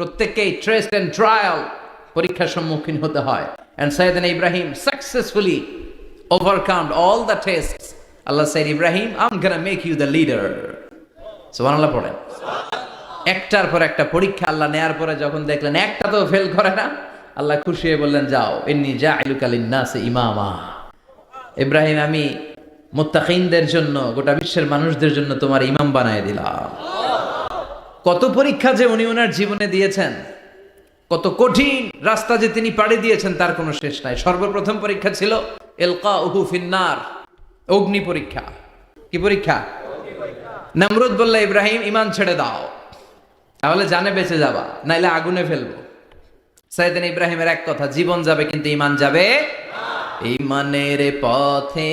প্রত্যেককেই test and trial পরীক্ষার সম্মুখীন হতে হয়। And Sayyidna Ibrahim successfully overcome all the test Allah said Ibrahim I'm gonna make you the leader সুবহানাল্লাহ পড়েন। একটার পর একটা পরীক্ষা আল্লাহ নেয়ার পরে যখন দেখলেন একটা তো ফেল করে না, আল্লাহ খুশি হয়ে বললেন, যাও এমনি যা ইলুকালিন্নাসে ইমামা। ইব্রাহিম, আমি মুত্তাকিনদের জন্য, গোটা বিশ্বের মানুষদের জন্য তোমার ইমাম বানায় দিলাম। কত পরীক্ষা যে উনি ওনার জীবনে দিয়েছেন, কত কঠিন রাস্তা যে তিনি পাড়ি দিয়েছেন, তার কোনো শেষ নাই। সর্বপ্রথম পরীক্ষা ছিল এলকা উহু ফিন্নার, অগ্নি পরীক্ষা। কি পরীক্ষা? নমরুদ বললে ইব্রাহিম ইমান ছেড়ে দাও। তাহলে জানে বেঁচে যাবা, নাইলে আগুনে ফেলব। সাইদিন ইব্রাহিমের এক কথা, জীবন যাবে কিন্তু ইমান যাবে ইমানের পথে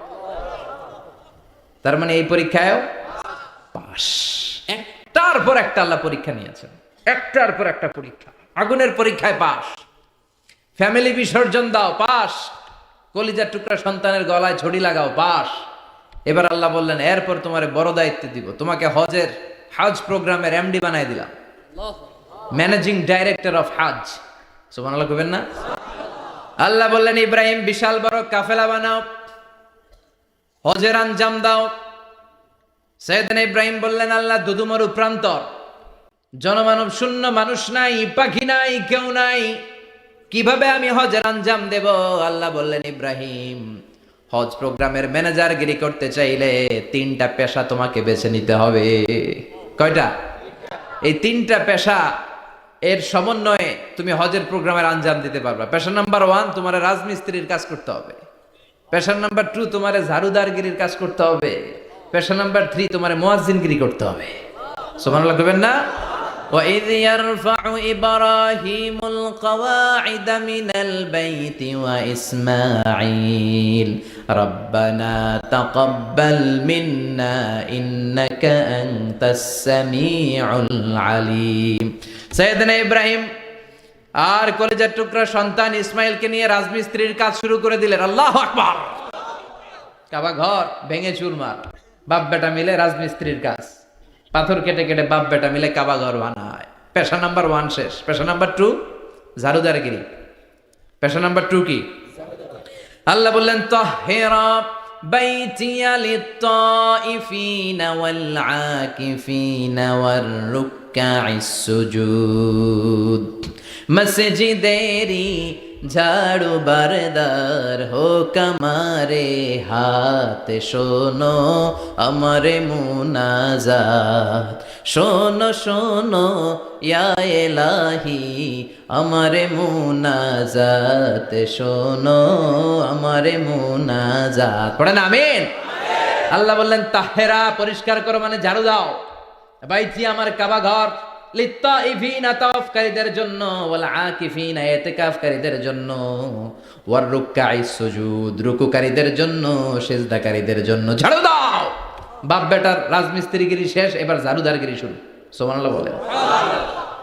তার মানে এই পরীক্ষায়ও পাস একটার পর একটা আল্লাহ পরীক্ষা নিয়েছেন। একটার পর একটা পরীক্ষা। আগুনের পরীক্ষায় পাস ফ্যামিলি বিসর্জন দাও পাস কলিজার টুকরা সন্তানের গলায় ছড়ি লাগাও পাস এবার আল্লাহ বললেন, এরপর তোমার বড় দায়িত্ব দিব। তোমাকে হজের হাজ প্রোগ্রামের এমডি বানাই দিলাম। ম্যানেজিং ডাইরেক্টর অফ হাজ সুমান আল্লাহ কবেন না? আল্লাহ বললেন, ইব্রাহিম, বিশাল বড় কাফেলা বানাও। হজের আঞ্জাম দাও। সৈয়দিন ইব্রাহিম বললেন, আল্লাহ দুদুমরু প্রান্তর জনমানব শূন্য মানুষ নাই, পাখি নাই, কেউ নাই। কীভাবে আমি হজের আঞ্জাম দেব? আল্লাহ বললেন, ইব্রাহিম, হজ প্রোগ্রামের ম্যানেজার গিরি করতে চাইলে তিনটা পেশা তোমাকে বেছে নিতে হবে। কয়টা? এই তিনটা পেশা, এর সমন্বয়ে তুমি হজের প্রোগ্রামের আঞ্জাম দিতে পারবা। পেশা নাম্বার ওয়ান, তোমার রাজমিস্ত্রির কাজ করতে হবে। পেশা নাম্বার টু তোমার ঝাড়ুদারগিরির কাজ করতে হবে পেশা নাম্বার থ্রি তোমার মোয়াজিনগিরি করতে হবে সোমান করবেন না وإذ يرفع إبراهيم القواعد من البيت وإسماعيل ربنا تقبل منا إنك أنت السميع العليم سيدنا إبراهيم আর কলেজের টুকরা সন্তান ইসমাইলকে নিয়ে রাজমিস্ত্রির কাজ শুরু করে দিলেন আল্লাহ আকবার কাবা ঘর ভেঙে চুরমার বাপ বেটা মিলে রাজমিস্ত্রির কাজ পাথর কেটে কেটে বাপ বেটা মিলে কাবা ঘর বানায় পেশা নাম্বার ওয়ান শেষ পেশা নাম্বার টু ঝাড়ুদারগিরি পেশা নাম্বার টু কি আল্লাহ বললেন তহেরা بيتي للطائفين والعاكفين والركع السجود মসজিদেরি ঝাড়ু বারদার হোক আমারে হাত, শোনো আমারে মুনাজাত। শোনো শোনো এলাহি, আমারে মুনাজাত। শোনো আমারে মুনাজাত। পড়েন, আমিন। আল্লাহ বললেন, তাহেরা পরিষ্কার করো মানে ঝাড়ু দাও। বাইছি আমার কাবা ঘর লিত্তাইফিনা তাওয়াফকারীদের জন্য, ওয়াল আকিফিনা ইতিকাফকারীদের জন্য, ওয়ার রুকআই সুজুদ, রুকুকারীদের জন্য, সেজদাকারীদের জন্য। ঝাড়ু দাও! বাপ বেটার রাজমিস্ত্রিগিরি শেষ, এবার ঝাড়ুদারগিরি শুরু। সুবহানাল্লাহ বলেন।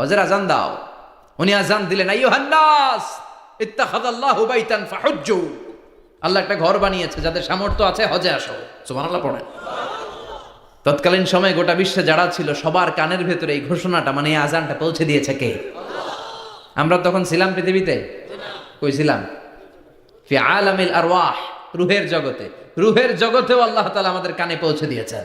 হজের আজান দাও। উনি আজান দিলেন আল্লাহ একটা ঘর বানিয়েছে, যাদের সামর্থ্য আছে, হজে আসো। পড়েন। তৎকালীন সময়ে গোটা বিশ্বে যারা ছিল, সবার কানের ভেতরে এই ঘোষণাটা মানে আজানটা পৌঁছে দিয়েছে কে? আমরা তখন ছিলাম পৃথিবীতে? কই ছিলাম? ফি আলামিল আরওয়াহ, রুহের জগতে। রুহের জগতেও আল্লাহ তাআলা আমাদের কানে পৌঁছে দিয়েছেন।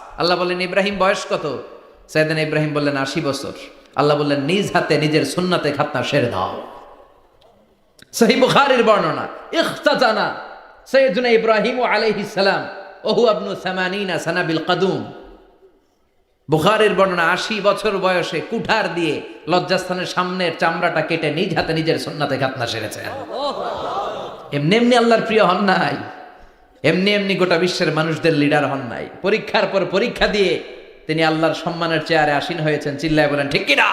আল্লাহ বললেন, ইব্রাহিম, বয়স কত? সাইদান ইব্রাহিম বললেন, আশি বছর। আল্লাহ বললেন, নিজ হাতে, নিজের সুন্নাতে খাতনা সেরে দাও। সহি বুখারীর বর্ণনা, ইখতাতানা সৈয়দুনা ইব্রাহিম আলাইহিস সালাম, ওহু আবনু সামানিনা সানাবিল কাদুম। বুখারের বর্ণনা, আশি বছর বয়সে কুঠার দিয়ে লজ্জাস্থানের সামনের চামড়াটা কেটে নিজ হাতে, নিজের সন্নাতে খাতনা সেরেছেন এমনি এমনি আল্লাহর প্রিয় হন নাই। এমনি এমনি গোটা বিশ্বের মানুষদের লিডার হন নাই পরীক্ষার পর পরীক্ষা দিয়ে তিনি আল্লাহর সম্মানের চেয়ারে আসীন হয়েছেন চিল্লায় বলেন ঠিক কিনা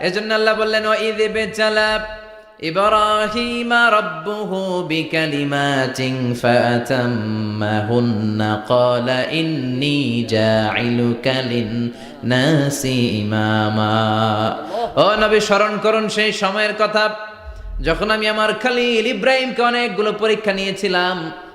এজন্য আল্লাহ বললেন ও ঈদে বেচালা إبراهيم ربه بكلمات فأتمهن قال إني جاعلك للناس إماما ও নবী স্মরণ করুন সেই সময়ের কথা যখন আমি আমার খালিল ইব্রাহিমকে অনেকগুলো পরীক্ষা নিয়েছিলাম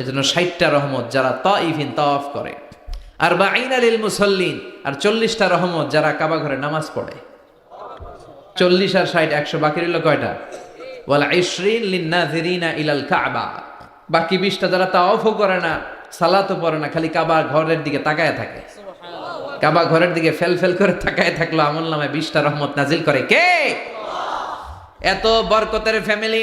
এই জন্য ষাটটা রহমত যারা তইফিন, তাওয়াফ করে। আর বা আইন মুসল্লিন, আর চল্লিশটা রহমত যারা কাবা ঘরে নামাজ পড়ে। চল্লিশ আর ষাট, একশো বাকি রইল কয়টা? বলা ইসরিন লিন্নাজিরিনা ইলাল কাবা। বাকি বিশটা যারা তা তাওয়াফও করে না, সালাতও পড়ে না, খালি কাবা ঘরের দিকে তাকায় থাকে। কাবা ঘরের দিকে ফেল ফেল করে তাকায় থাকল, আমল নামে বিশটা রহমত নাজিল করে কে? এত বরকতের ফ্যামিলি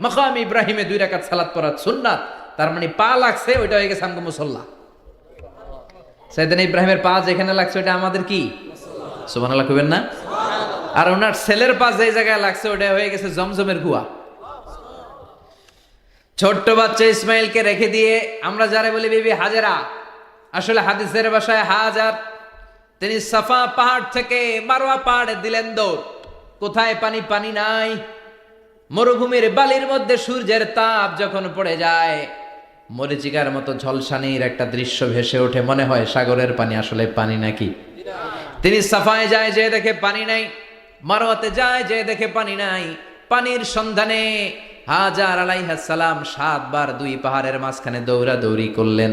মাকাম ইব্রাহিমে দুই রাকাত সালাত পড়ার সুন্নাত। তার মানে পা লাগছে, ওইটা হয়ে গেছে আমগো মুসল্লা। সাইদান ইব্রাহিমের পা যেখানে লাগছে, ওইটা আমাদের কি? সুবহানাল্লাহ কইবেন না? আর ওনার ছেলের পা যে জায়গায় লাগছে ওটা হয়ে গেছে জমজমের কুয়া ছোট্ট বাচ্চা ইসমাইলকে রেখে দিয়ে, আমরা যারা বলি, বিবি হাজারা। আসলে হাদিসের বাসায় হাজার। তিনি সাফা পাহাড় থেকে মারোয়া পাহাড়ে দিলেন দৌড়। কোথায়? পানি পানি নাই। মরুভূমির বালির মধ্যে সূর্যের তাপ যখন পড়ে যায়, মরিচিকার মতো ঝলসানির একটা দৃশ্য ভেসে ওঠে, মনে হয় সাগরের পানি, আসলে পানি নাকি? তিনি সাফায় যায় যে দেখে পানি নাই। মারোয়াতে যায় যে দেখে পানি নাই। পানির সন্ধানে হাজার আলাইহাসালাম সাতবার দুই পাহাড়ের মাঝখানে দৌড়া দৌড়ি করলেন।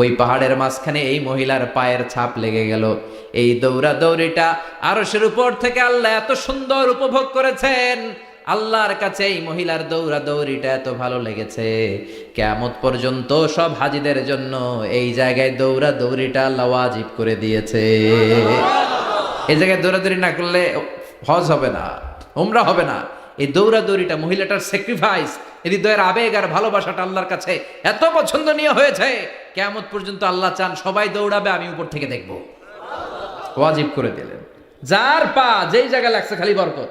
ওই পাহাড়ের মাঝখানে এই মহিলার পায়ের ছাপ লেগে গেল। এই দৌড়া দৌড়িটা আরশের উপর থেকে আল্লাহ এত সুন্দর উপভোগ করেছেন। আল্লাহর কাছে এই মহিলার দৌড়া দৌড়িটা এত ভালো লেগেছে। কেমত পর্যন্ত সব হাজিদের জন্য এই জায়গায় দৌড়া দৌড়িটা আল্লাহ ওয়াজিব করে দিয়েছে। এই জায়গায় দৌড়াদৌড়ি না করলে হজ হবে না, উমরা হবে না। এই দৌড়াদৌড়িটা মহিলাটার স্যাক্রিফাইস হৃদয়ের আবেগ আর ভালোবাসাটা আল্লাহর কাছে এত পছন্দনীয় হয়েছে। কেমত পর্যন্ত আল্লাহ চান সবাই দৌড়াবে, আমি উপর থেকে দেখব। ওয়াজিব করে দিলেন। যার পা যেই জায়গায় লাগছে খালি বরকত।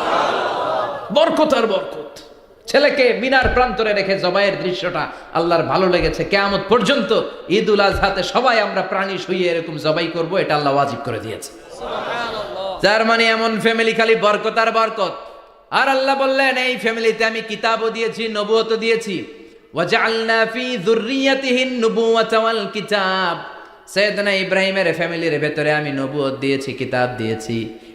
বরকত আর বরকত। ছেলেকে মিনার প্রান্তরে রেখে জবাইয়ের দৃশ্যটা আল্লাহর ভালো লেগেছে। কেয়ামত পর্যন্ত ঈদ উল আজহাতে সবাই আমরা প্রাণী শুয়ে এরকম জবাই করব এটা আল্লাহ ওয়াজিব করে দিয়েছে। যার মানে এমন ফ্যামিলি খালি বরকত আর বরকত। আর আল্লাহ বললেন এই ফ্যামিলিতে আমি কিতাবও দিয়েছি নবুয়তও দিয়েছি। ওয়াজআলনা ফি যুররিয়াতিহিন নুবুওয়াতা ওয়াল কিতাব। সৈয়দনা ইব্রাহিমের ফ্যামিলির ভেতরে আমি নবুয়ত দিয়েছি কিতাব দিয়েছি।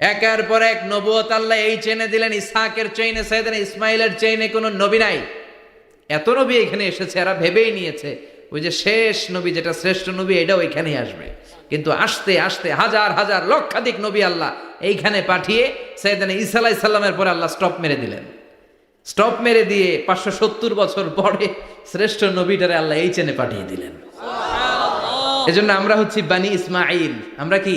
একের পর এক নবুয়ত আল্লাহ এই চেনে দিলেন ইসহাকের চেইনে সৈয়দান ইসমাইলের চেইনে কোনো নবী নাই। এত নবী এখানে এসেছে এরা ভেবেই নিয়েছে ওই যে শেষ নবী যেটা শ্রেষ্ঠ নবী এটাও এখানেই আসবে। কিন্তু আসতে আসতে হাজার হাজার লক্ষাধিক নবী আল্লাহ এইখানে পাঠিয়ে সৈয়দান ইসা আলাইহিস সাল্লামের পরে আল্লাহ স্টপ মেরে দিলেন। স্টপ মেরে দিয়ে পাঁচশো সত্তর বছর পরে শ্রেষ্ঠ নবীটারে আল্লাহ এই চেনে পাঠিয়ে দিলেন। এজন্য আমরা হচ্ছি বানি ইসমাইল আমরা কি?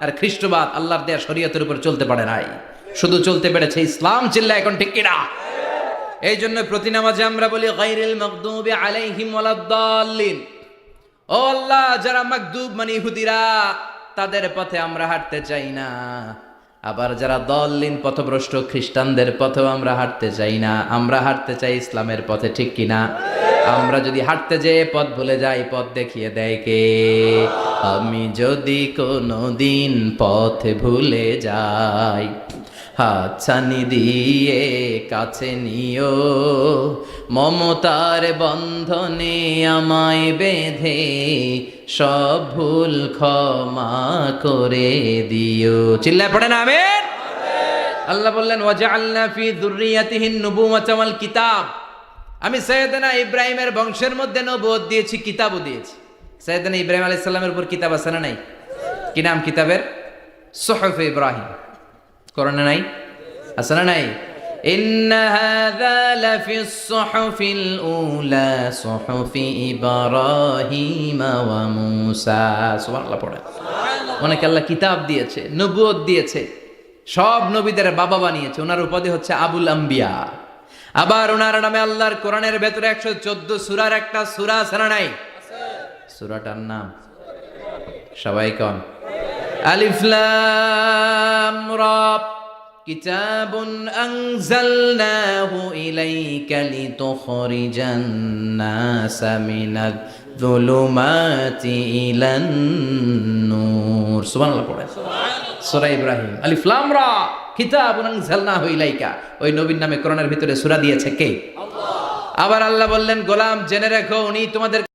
আর খ্রিস্টবাদ আল্লাহর দেয়া শরীয়তের উপর চলতে পারে নাই। শুধু চলতে পেরেছে ইসলাম, চিল্লা, এখন ঠিক কিনা? এই জন্য প্রতি নামাজে আমরা বলি গাইরিল মাগদুবি আলাইহিম ওয়ালাদ্দাল্লিন ও আল্লাহ, যারা মাকদুব মানে ইহুদিরা, তাদের পথে আমরা হাঁটতে চাই না। আবার যারা দললিন পথভ্রষ্ট খ্রিস্টানদের পথেও আমরা হাঁটতে চাই না। আমরা হাঁটতে চাই ইসলামের পথে ঠিক কিনা? আমরা যদি হাঁটতে যেয়ে পথ ভুলে যাই, পথ দেখিয়ে দেয় কে? আমি যদি কোনো দিন পথ ভুলে যাই, হাতছানি দিয়ে কাছে নিও, মমতার বন্ধনে আমায় বেঁধে সব ভুল ক্ষমা করে দিও। চিল্লায় পড়ে না আমেন। আল্লাহ বললেন ওয়াজআলনা ফি যুররিয়াতিহিন নুবুওয়াতা ওয়াল কিতাব। আমি সৈয়দনা ইব্রাহিমের বংশের মধ্যে নবুয়ত দিয়েছি কিতাবও দিয়েছি সৈয়দনা ইব্রাহিম আলাইহিস সালামের উপর কিতাব আছে না নাই কি নাম কিতাবের সুহফ ইব্রাহিম করণে নাই আছে না নাই إن هذا لفي الصحف الأولى صحف إبراهيم وموسى سبحان الله পড়ে অনেক আল্লাহ কিতাব দিয়েছে নবুয়ত দিয়েছে সব নবীদের বাবা বানিয়েছে ওনার উপাধি হচ্ছে আবুল আম্বিয়া আবার ওনার নামে আল্লাহর কোরআনের ভেতরে একশো চোদ্দ সুরার একটা সুরা সারা নাই? সুরাটার নাম? সবাই কন? আলিফ লাম রা কিতাবুন আনজালনাহু ইলাইকা লিতুখরিজান নাসা মিনাজ যুলুমাতি ইলান নূর। সুবহানাল্লাহ পড়ে সূরা ইব্রাহিম। আলিফ লাম রা জালনা হইলাইকা ইলাইকা। ওই নবীর নামে কোরআনের ভিতরে সুরা দিয়েছে কে? আবার আল্লাহ বললেন, গোলাম, জেনে রেখো, উনি তোমাদের